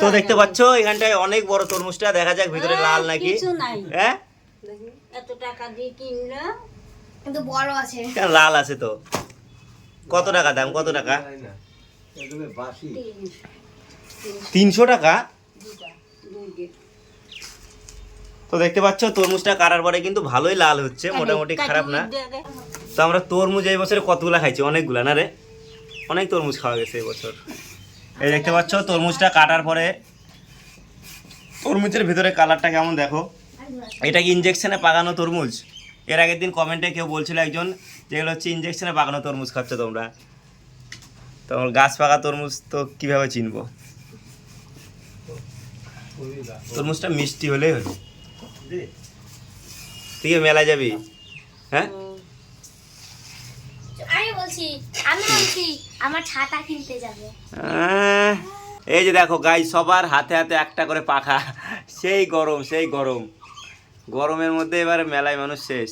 তো দেখতে পাচ্ছ এখানটায় অনেক বড় তরমুজটা দেখা যাক ভিতরে লাল নাকি। কিছু নাই। হ্যাঁ? এত টাকা দিয়ে কিনলাম কিন্তু বড় আছে। লাল আছে তো। কত টাকা দাম কত টাকা? তিনশো টাকা? তো দেখতে পাচ্ছ তরমুজটা কাটার পরে কিন্তু ভালোই লাল হচ্ছে মোটামুটি খারাপ না। তো আমরা তরমুজ এই বছরে কতগুলা খাইছি? অনেকগুলা না রে? অনেক তরমুজ খাওয়া গেছে এই বছর। এই দেখতে পাচ্ছ, তরমুজটা কাটার পরে তরমুজের ভিতরে কালারটা কেমন দেখো? এটা কি ইঞ্জেকশনে পাকানো তরমুজ? এর আগের দিন কমেন্টে কেউ বলছিল একজন যেগুলো হচ্ছে ইঞ্জেকশনে পাকানো তরমুজ খাচ্ছ তোমরা। তো গাছ পাকা তরমুজ তো কীভাবে চিনবো? তরমুজটা মিষ্টি হলেই হলো তুই মেলা যাবি? হ্যাঁ? আমি বলছি আমি বলছি। আমার ছাতা কিনতে যাবে। এই যে দেখো গাই সবার হাতে হাতে একটা করে পাখা। সেই গরম সেই গরম। গরমের মধ্যে এবারে মেলায় মানুষ শেষ।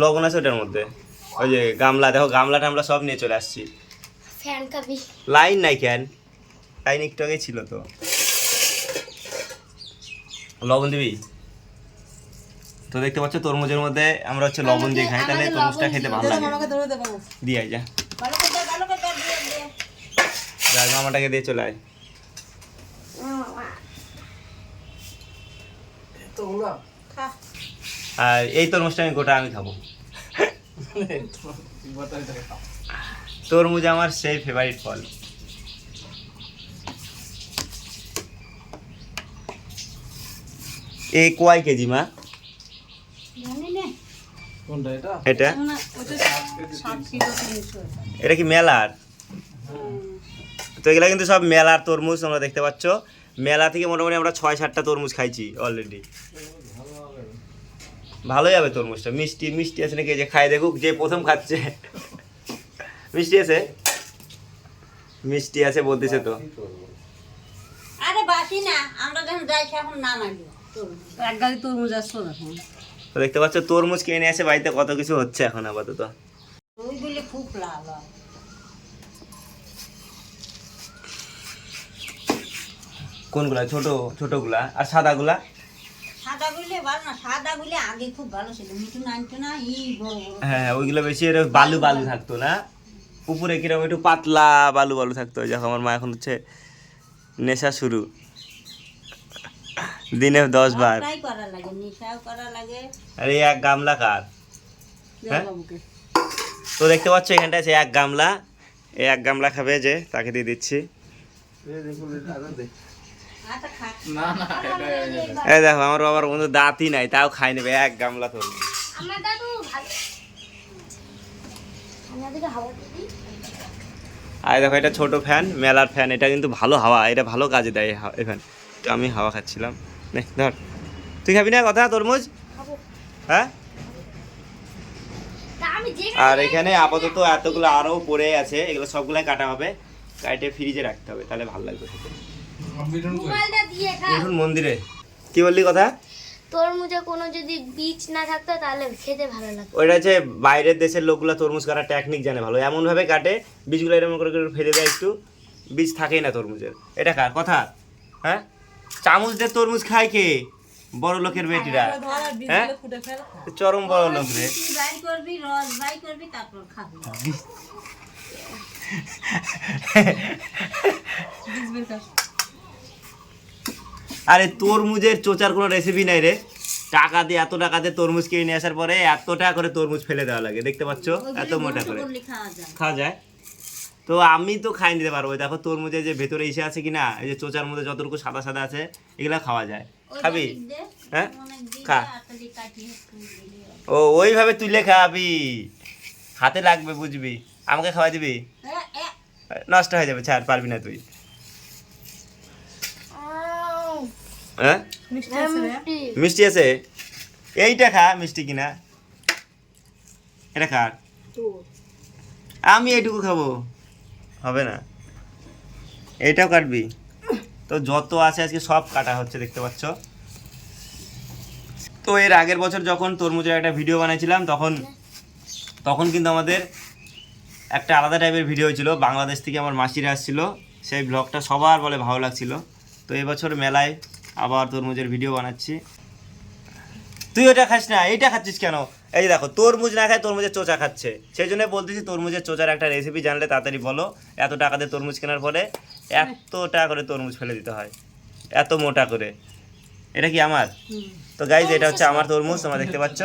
লবণ আছে ওটার মধ্যে। ওই যে গামলা দেখো গামলা টামলা সব নিয়ে চলে আসছি। লাইন নাই কেন? লাইন একটু আগে ছিল তো। লবণ দিবি? তো দেখতে পাচ্ছ তরমুজের মধ্যে আমরা হচ্ছে লবণ দিয়ে খাই তাহলে তরমুজটা খেতে ভালো লাগে। দিয়ে আয় যা। যা মামাটাকে দিয়ে চলে আয়। আর এই তরমুজটা আমি গোটা আমি খাব। তরমুজ আমার সেই ফেভারিট ফল। এই কয় কেজি মা। এটা? না। এটা কি মেলার? তো এগুলা কিন্তু সব মেলার তরমুজ তোমরা দেখতে পাচ্ছ। মেলা থেকে মোটামুটি আমরা ছয় সাতটা তরমুজ খাইছি অলরেডি ভালোই হবে তরমুজটা। মিষ্টি মিষ্টি আছে নাকি? এই যে খাই দেখুক যে প্রথম খাচ্ছে। মিষ্টি আছে? মিষ্টি আছে বলতেছে তো। আরে বাসি না আমরা যখন যাই এখন নাম আনব এক গাড়ি তরমুজ আসতো এখন তো দেখতে পাচ্ছ তরমুজ কিনে আসে বাড়িতে কত কিছু হচ্ছে এখন আপাতত। খুব লাল হয়। কোনগুলা? ছোট ছোটগুলা? আর সাদাগুলা? সাদা গুলি ভালো না সাদা আগে খুব ভালো ছিল। মিঠু আনতো না ই বড় বড় হ্যাঁ ওইগুলো বেশি বালু বালু থাকতো না। উপরে কীরকম একটু পাতলা বালু বালু থাকতো যখন আমার মা এখন হচ্ছে নেশা শুরু। দিনে দশ বার। তাই করা লাগে নেশাও করা লাগে। আর এক গামলা কার? হ্যাঁ? তো দেখতে পাচ্ছ এখানটা আছে এক গামলা। এই এক গামলা খাবে যে তাকে দিয়ে দিচ্ছি। এই দেখো আমার বাবার বন্ধু দাঁতই নাই তাও খাই নেবে এক গামলা তো আর দেখো এটা ছোট ফ্যান মেলার ফ্যান এটা কিন্তু ভালো হাওয়া এটা ভালো কাজে দেয় এই ফ্যান তো আমি হাওয়া খাচ্ছিলাম। নে ধর। তুই খাবি না কথা তরমুজ? হ্যাঁ? আর এখানে আপাতত এতগুলো আরও পড়ে আছে এগুলো সবগুলাই কাটা হবে। কাটে ফ্রিজে রাখতে হবে তাহলে ভালো লাগবে খেতে। মন্দিরে। কি বললি কথা? তরমুজে কোনো যদি বীজ না থাকতো তাহলে খেতে ভালো লাগতো। ওইটা হচ্ছে বাইরের দেশের লোকগুলো তরমুজ কাটার টেকনিক জানে ভালো। এমনভাবে কাটে বীজগুলো এরকম করে করে ফেলে দেয় একটু। বীজ থাকেই না তরমুজের। এটা কার কথা। হ্যাঁ? চামচ দিয়ে তরমুজ খায় কে? বড় লোকের বেটিরা। হ্যাঁ? চরম বড় লোক রে। তুই বাই করবি রস বাই করবি তারপর খাবি। আরে তরমুজের চোচার কোনো রেসিপি নাই রে। টাকা দিয়ে এত টাকা দিয়ে তরমুজ কিনে নিয়ে আসার পরে এত টাকা করে তরমুজ ফেলে দেওয়া লাগে। দেখতে পাচ্ছ? এত মোটা করে। করলে খাওয়া যায়। খাওয়া যায়? তো আমি তো খাই নিতে পারব। দেখো তরমুজের যে ভেতরে এসে আছে কিনা এই যে চোচার মধ্যে যতটুকু সাদা সাদা আছে এগুলা খাওয়া যায়। খাবি? হ্যাঁ? খা। ও ওইভাবে তুলে খাবি। হাতে লাগবে বুঝবি। আমাকে খাওয়া দিবি? নষ্ট হয়ে যাবে ছাড় পারবি না তুই। হ্যাঁ মিষ্টি মিষ্টি আছে? এইটা খা মিষ্টি কিনা। এটা খা। আমি এইটুকু খাব। হবে না। এইটাও কাটবি। তো যত আছে আজকে সব কাটা হচ্ছে, দেখতে পাচ্ছ। তো এর আগের বছর যখন তরমুজের একটা ভিডিও বানাইছিলাম, তখন তখন কিন্তু আমাদের একটা আলাদা টাইপের ভিডিও ছিল বাংলাদেশ থেকে আমার মাসিরা আসছিল। সেই ব্লগটা সবার বলে ভালো লাগছিল। তো এবছর মেলায় আবার তরমুজের ভিডিও বানাচ্ছি। তুই ওটা খাস না, এইটা খাচ্ছিস কেন? এই যে দেখো তরমুজ না খায় তরমুজের চোচা খাচ্ছে। সেই জন্য বলতেছি তরমুজের চোচার একটা রেসিপি জানলে তাড়াতাড়ি বলো। এত টাকা দিয়ে তরমুজ কেনার পরে এত টাকা করে তরমুজ ফেলে দিতে হয়। এত মোটা করে। এটা কি আমার? তো গাইজ এটা হচ্ছে আমার তরমুজ তোমরা দেখতে পাচ্ছ।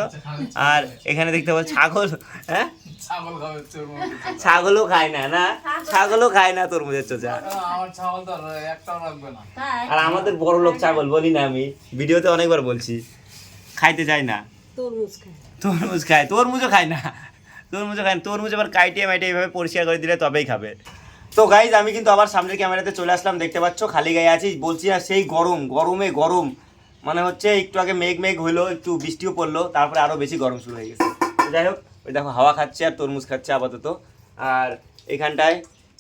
আর এখানে দেখতে পাচ্ছ ছাগল হ্যাঁ? ছাগল খাবে তরমুজ। ছাগলও খায় না না? ছাগলও খায় না তরমুজের চোচা। আর আমাদের বড় লোক ছাগল বলি না আমি ভিডিওতে অনেকবার বলছি খাইতে চাই না। তরমুজ খায়। তরমুজ খায়, তরমুজও খায় না। তরমুজও খায় তরমুজ আবার কাইটিয়ে মাইটে এইভাবে পরিষ্কার করে দিলে তবেই খাবে। তো গাইজ আমি কিন্তু আবার সামনের ক্যামেরাতে চলে আসলাম, দেখতে পাচ্ছ, খালি গায়ে আছি। বলছি না, সেই গরম, গরমে গরম। মানে হচ্ছে একটু আগে মেঘ মেঘ হইল, একটু বৃষ্টিও পড়ল, তারপরে আরও বেশি গরম শুরু হয়ে গেছে। যাই হোক, ওই দেখো, হাওয়া খাচ্ছে আর তরমুজ খাচ্ছে আপাতত। আর এখানটায়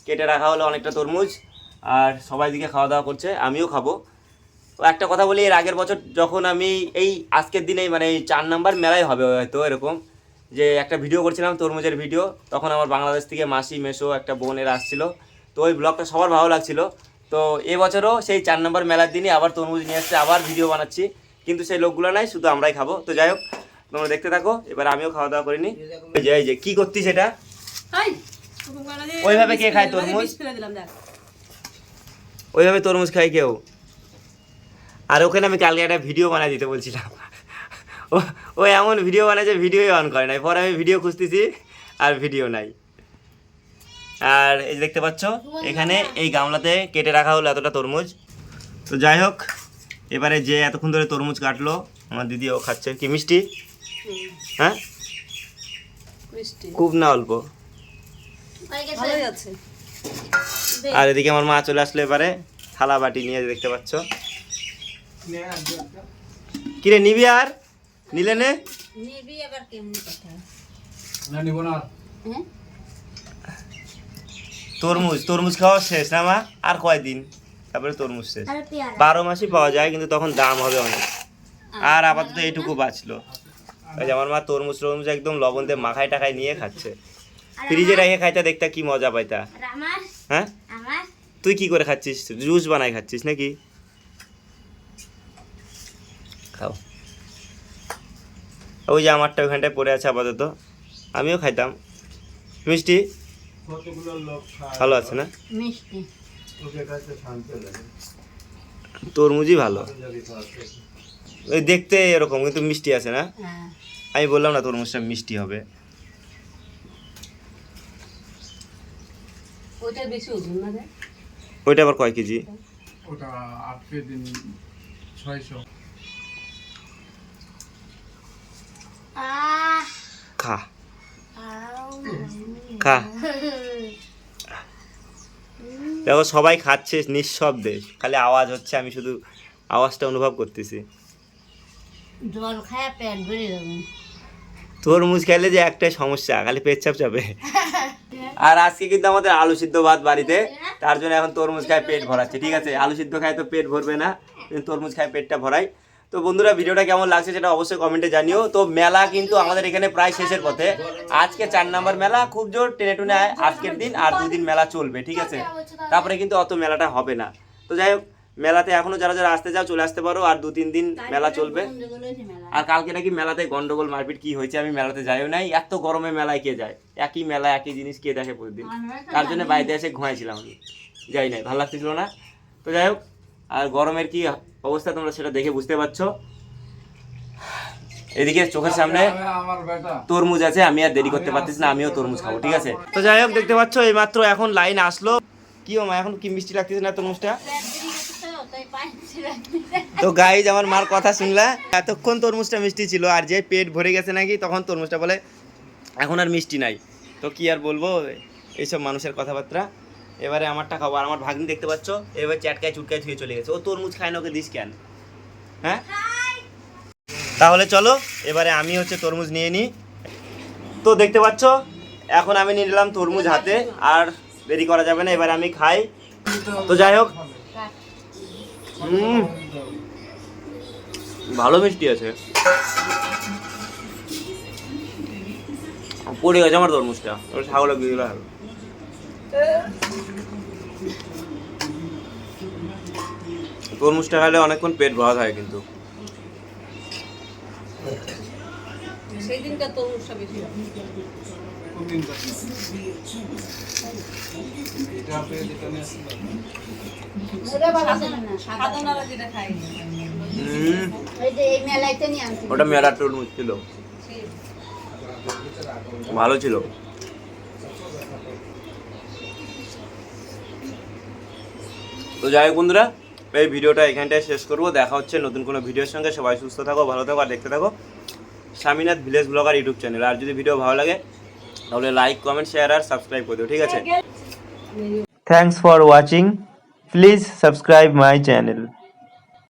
কেটে রাখা হলো অনেকটা তরমুজ। আর সবাই দিকে খাওয়া দাওয়া করছে, আমিও খাব। তো একটা কথা বলি এর আগের বছর যখন আমি এই আজকের দিনেই মানে এই চার নাম্বার মেলায় হবে হয়তো এরকম যে একটা ভিডিও করছিলাম তরমুজের ভিডিও তখন আমার বাংলাদেশ থেকে মাসি মেশো একটা বোনের আসছিল। তো ওই ব্লগটা সবার ভালো লাগছিল। তো এবছরও সেই চার নম্বর মেলার দিনই আবার তরমুজ নিয়ে আসছে আবার ভিডিও বানাচ্ছি কিন্তু সেই লোকগুলো নাই শুধু আমরাই খাব। তো যাই হোক তোমরা দেখতে থাকো এবার আমিও খাওয়া দাওয়া করিনি। এই যে কি করতিস এটা? ওইভাবে কে খায় তরমুজ? ওইভাবে তরমুজ খায় কেউ? আর ওখানে আমি কালকে একটা ভিডিও বানাই দিতে বলছিলাম। ও ও এমন ভিডিও বানায় যে ভিডিওই অন করে নাই। পরে আমি ভিডিও খুঁজতেছি আর ভিডিও নাই। আর এই যে দেখতে পাচ্ছ এখানে এই গামলাতে কেটে রাখা হলো এতটা তরমুজ। তো যাই হোক এবারে যে এতক্ষণ ধরে তরমুজ কাটলো আমার দিদি ও খাচ্ছে। কি মিষ্টি? হ্যাঁ? খুব না অল্প। ভালোই আছে। আর এদিকে আমার মা চলে আসলো এবারে থালা বাটি নিয়ে দেখতে পাচ্ছ। কিরে নিবি আর? নিলে নে। নিবি আবার কেমন কথা? না নিব না আর। হ্যাঁ? তরমুজ তরমুজ খাওয়া শেষ না মা? আর কয়দিন? তারপরে তরমুজ শেষ। বারো মাসই পাওয়া যায় কিন্তু তখন দাম হবে অনেক। আর আপাতত এইটুকু বাঁচলো। আমার মা তরমুজ টরমুজ একদম লবণ দিয়ে মাখায় টাকায় নিয়ে খাচ্ছে। ফ্রিজে রেখে খাইতে দেখতে কি মজা পাইতা? হ্যাঁ? তুই কি করে খাচ্ছিস? জুস বানাই খাচ্ছিস নাকি? ওই যে আমারটা ওইখানটায় পড়ে আছে আপাতত। আমিও খাইতাম। মিষ্টি? ভালো আছে না? মিষ্টি। তরমুজই ভালো। ওই দেখতে এরকম কিন্তু মিষ্টি আছে না? হ্যাঁ। আমি বললাম না তরমুজটা মিষ্টি হবে। ওইটা বেশি ওজন না রে? ওইটা আবার কয় কেজি? ওটা আট কেজি ছয়শো। খা। খা দেখো সবাই খাচ্ছে নিঃশব্দে। খালি আওয়াজ হচ্ছে আমি শুধু আওয়াজটা অনুভব করতেছি। জল খায় পেট ভরে যাবে তরমুজ খাইলে যে একটাই সমস্যা খালি পেচ্ছাপ চাপে। আর আজকে কিন্তু আমাদের আলু সিদ্ধ ভাত বাড়িতে তার জন্য এখন তরমুজ খায় পেট ভরাচ্ছে। ঠিক আছে আলু সিদ্ধ খায় তো পেট ভরবে না কিন্তু তরমুজ খায় পেটটা ভরাই তো বন্ধুরা, ভিডিওটা কেমন লাগছে সেটা অবশ্যই কমেন্টে জানিও। তো মেলা কিন্তু আমাদের এখানে প্রায় শেষের পথে। আজকে চার নাম্বার মেলা, খুব জোর টেনে টুনে আয়, আজকের দিন আর দুই দিন মেলা চলবে, ঠিক আছে? তারপরে কিন্তু অত মেলাটা হবে না। তো যাই হোক, মেলাতে এখনও যারা যারা আসতে চাও, চলে আসতে পারো, আর দু তিন দিন মেলা চলবে। আর কালকে নাকি মেলাতে গন্ডগোল, মারপিট কি হয়েছে আমি মেলাতে যাইও নাই। এত গরমে মেলায় কে যায়? একই মেলা, একই জিনিস কে দেখে প্রতিদিন? তার জন্য বাড়িতে এসে ঘুমাইছিলাম। আমি যাই নাই, ভালো লাগতেছিল না? তো যাই হোক, আর গরমের কি অবস্থা তোমরা সেটা দেখে বুঝতে পারছ। এদিকে চোখের সামনে তরমুজ আছে, আমি আর দেরি করতে পারতেছি না, আমিও তরমুজ খাব, ঠিক আছে? তো যাই হোক, দেখতে পাচ্ছ এই মাত্র এখন লাইন আসলো। কি ও মা, এখন কি মিষ্টি লাগতেছে না তরমুজটা? তো গাইজ আমার মার কথা শুনলা, এতক্ষণ তরমুজটা মিষ্টি ছিল, আর যে পেট ভরে গেছে নাকি, তখন তরমুজটা বলে, এখন আর মিষ্টি নাই। তো কি আর বলব, এইসব মানুষের কথাবার্তা। এবারে আমারটা খাব, আর আমার ভাগ্নি দেখতে পাচ্ছ, এবার চ্যাটকায় চুটকায় ধুয়ে চলে গেছে। ও তরমুজ খায় না, ওকে দিস কেন? হ্যাঁ? তাহলে চলো, এবারে আমি হচ্ছে তরমুজ নিয়ে নিই। তো দেখতে পাচ্ছ, এখন আমি নিয়ে নিলাম তরমুজ হাতে, আর দেরি করা যাবে না, এবার আমি খাই। তো যাই হোক। ভালো মিষ্টি আছে। পড়ে গেছে আমার তরমুজটা। ছাগলে দিয়ে দিলে হবে তরমুজটা খেলে অনেকক্ষণ পেট ভরা থাকে কিন্তু সেই দিনটা তরমুজটা বেশি হয়। কোন দিন যাচ্ছে এটা আপনি যেটা নিয়ে আসছেন সাধনারা যেটা খাই হুম, ওই যে এই মেলাইতে নিয়ে আনছি ওটা মেলা তরমুজ ছিল। ভালো ছিল। তো যাই হোক বন্ধুরা এই ভিডিওটা এখানটায় শেষ করব। দেখা হচ্ছে নতুন কোনো ভিডিওর সঙ্গে। সবাই সুস্থ থাকো, ভালো থাকো আর দেখতে থাকো। Swaminath village blogger YouTube channel. আর যদি ভিডিও ভালো লাগে, তাহলে লাইক কমেন্ট শেয়ার আর সাবস্ক্রাইব করে দিও, ঠিক আছে? Thanks for watching please subscribe my channel